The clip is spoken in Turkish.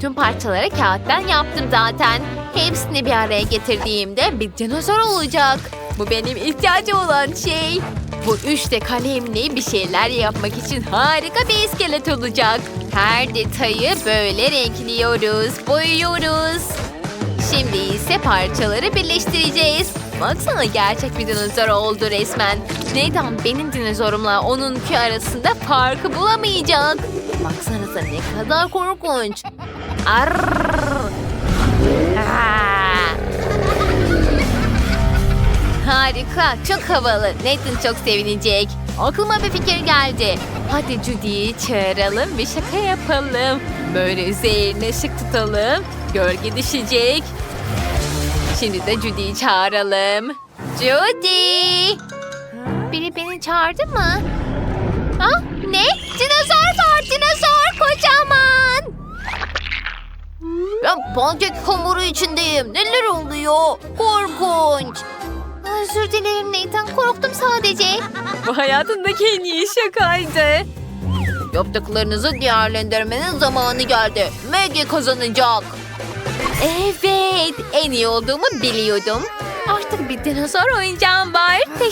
Tüm parçaları kağıttan yaptım zaten. Hepsini bir araya getirdiğimde bir dinozor olacak. Bu benim ihtiyacım olan şey. Bu üç de kalemli bir şeyler yapmak için harika bir iskelet olacak. Her detayı böyle renkliyoruz, boyuyoruz. Şimdi ise parçaları birleştireceğiz. Baksana gerçek bir dinozor oldu resmen. Neden benim dinozorumla onunki arasında farkı bulamayacak? Baksanıza ne kadar korkunç. Aa. Harika, çok havalı. Nathan çok sevinecek. Aklıma bir fikir geldi. Hadi Judy'yi çağıralım ve şaka yapalım. Böyle üzerine ışık tutalım. Gölge düşecek. Şimdi de Judy'yi çağıralım. Judy! Biri beni çağırdı mı? Ha? Ne? Ben pankek hamuru içindeyim. Neler oluyor? Korkunç. Özür dilerim Nathan. Korktum sadece. Bu hayatındaki en iyi şakaydı. Yaptıklarınızı değerlendirmenin zamanı geldi. Maggie kazanacak. Evet. En iyi olduğumu biliyordum. Artık bir dinozor oyuncağım var.